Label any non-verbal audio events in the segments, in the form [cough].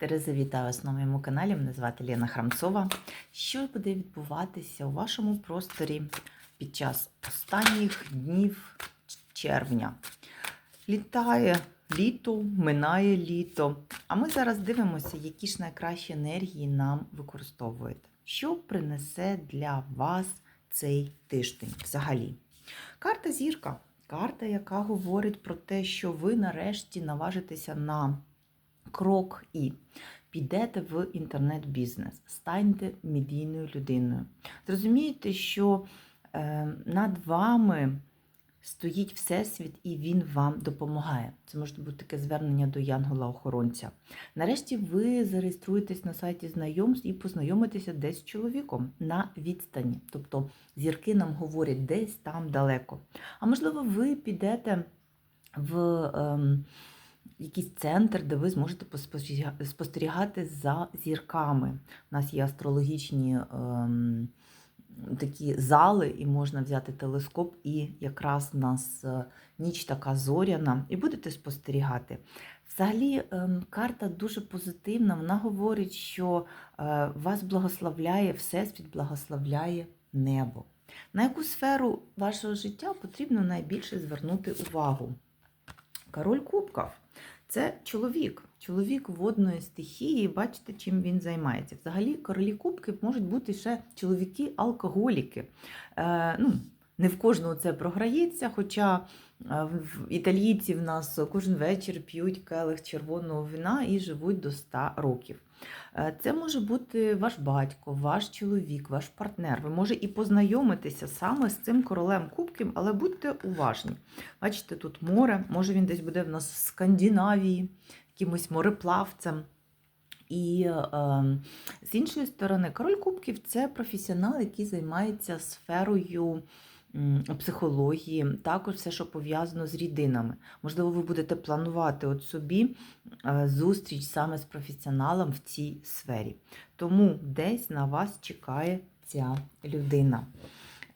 Тереза, вітаю вас на моєму каналі. Мене звати Лена Храмцова. Що буде відбуватися у вашому просторі під час останніх днів червня? Літає літо, минає літо. А ми зараз дивимося, які ж найкращі енергії нам використовуєте. Що принесе для вас цей тиждень взагалі? Карта зірка. Карта, яка говорить про те, що ви нарешті наважитеся на крок і підете в інтернет-бізнес, станьте медійною людиною. Зрозумієте, що е, над вами стоїть Всесвіт і він вам допомагає. Це може бути таке звернення до Янгола-охоронця. Нарешті ви зареєструєтесь на сайті знайомств і познайомитеся десь з чоловіком на відстані. Тобто зірки нам говорять десь там далеко. А можливо, ви підете в. Ем, якийсь центр, де ви зможете спостерігати за зірками. У нас є астрологічні ем, такі зали, і можна взяти телескоп, і якраз у нас е, ніч така зоряна, і будете спостерігати. Взагалі, ем, карта дуже позитивна. Вона говорить, що е, вас благословляє, Всесвіт благословляє небо. На яку сферу вашого життя потрібно найбільше звернути увагу? Король Кубків це чоловік, чоловік водної стихії. Бачите, чим він займається. Взагалі, королі кубків можуть бути ще чоловіки-алкоголіки. Е, ну, не в кожного це програється, хоча е, в італійці в нас кожен вечір п'ють келих червоного вина і живуть до 100 років. Е, Це може бути ваш батько, ваш чоловік, ваш партнер. Ви може і познайомитися саме з цим королем кубків, але будьте уважні. Бачите, тут море, може він десь буде в нас в Скандинавії, якимось мореплавцем. І е, з іншої сторони, король кубків це професіонал, який займається сферою психології, також все, що пов'язано з рідинами. Можливо, ви будете планувати от собі е, зустріч саме з професіоналом в цій сфері. Тому десь на вас чекає ця людина.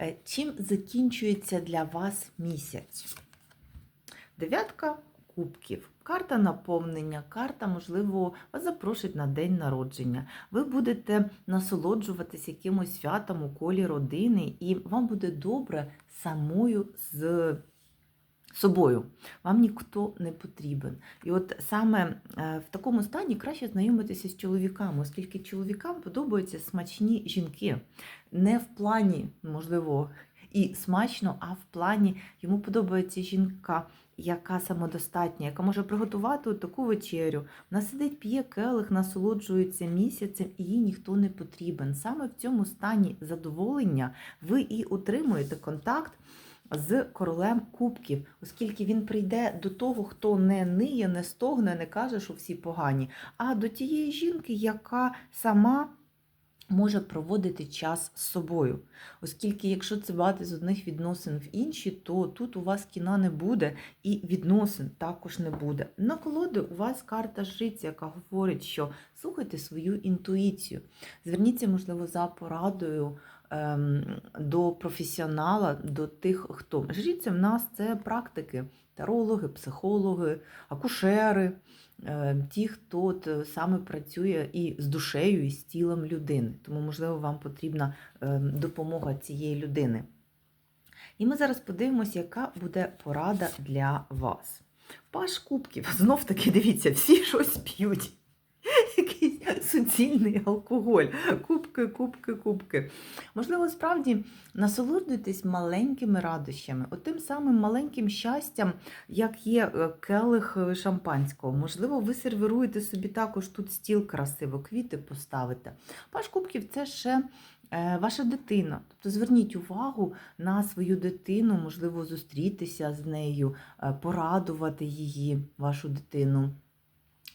Е, Чим закінчується для вас місяць? Дев'ятка кубків. Карта наповнення, карта, можливо, вас запрошують на день народження. Ви будете насолоджуватись якимось святом у колі родини, і вам буде добре самою з собою. Вам ніхто не потрібен. І от саме е, в такому стані краще знайомитися з чоловіками, оскільки чоловікам подобаються смачні жінки. Не в плані, можливо, і смачно, а в плані йому подобається жінка, яка самодостатня, яка може приготувати таку вечерю. Вона сидить, п'є келих, насолоджується місяцем, і їй ніхто не потрібен. Саме в цьому стані задоволення ви і утримуєте контакт з королем кубків, оскільки він прийде до того, хто не ниє, не стогне, не каже, що всі погані, а до тієї жінки, яка сама може проводити час з собою. Оскільки, якщо це бати з одних відносин в інші, то тут у вас кіна не буде і відносин також не буде. На колоди у вас карта життя, яка говорить, що слухайте свою інтуїцію. Зверніться, можливо, за порадою до професіонала, до тих, хто. Жриця в нас це практики, тарологи, психологи, акушери. Е, ті, хто от е, саме працює і з душею, і з тілом людини. Тому, можливо, вам потрібна е, допомога цієї людини. І ми зараз подивимося, яка буде порада для вас. Паш кубків, знов таки, дивіться, всі щось п'ють. [laughs] Суцільний алкоголь. Кубки, кубки, кубки. Можливо, справді насолоджуйтесь маленькими радощами, отим самим маленьким щастям, як є е, келих е, шампанського. Можливо, ви сервіруєте собі також тут стіл красиво, квіти поставите. Паш кубків це ще е, ваша дитина. Тобто зверніть увагу на свою дитину, можливо, зустрітися з нею, порадувати її, вашу дитину.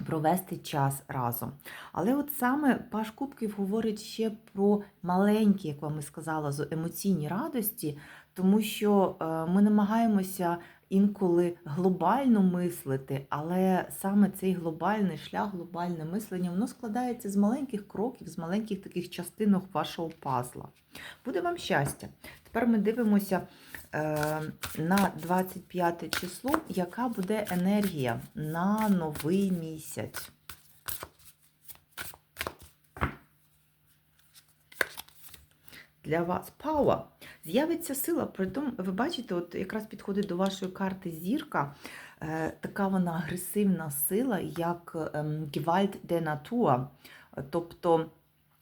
Провести час разом. Але от саме Паш Кубків говорить ще про маленькі, як вам і сказала, емоційні радості, тому що е, ми намагаємося інколи глобально мислити, але саме цей глобальний шлях, глобальне мислення, воно складається з маленьких кроків, з маленьких таких частинок вашого пазла. Буде вам щастя! Тепер ми дивимося е, на 25 число, яка буде енергія на новий місяць. Для вас power. З'явиться сила. Притом, ви бачите, от якраз підходить до вашої карти зірка. Е, така вона агресивна сила, як ем, Gewalt der Natur. Тобто,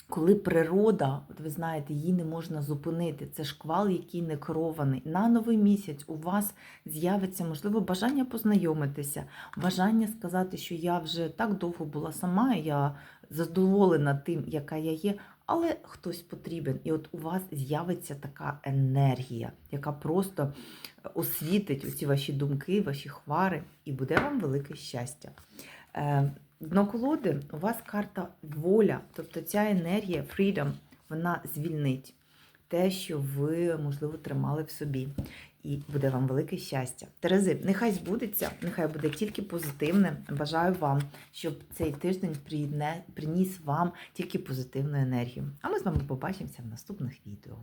коли природа, от ви знаєте, її не можна зупинити. Це шквал, який не керований. На новий місяць у вас з'явиться, можливо, бажання познайомитися, бажання сказати, що я вже так довго була сама, я задоволена тим, яка я є, але хтось потрібен. І от у вас з'явиться така енергія, яка просто освітить усі ваші думки, ваші хвари, і буде вам велике щастя. Дно колоди у вас карта воля, тобто ця енергія, freedom, вона звільнить те, що ви, можливо, тримали в собі. І буде вам велике щастя. Терези, нехай збудеться, нехай буде тільки позитивне. Бажаю вам, щоб цей тиждень приніс вам тільки позитивну енергію. А ми з вами побачимося в наступних відео.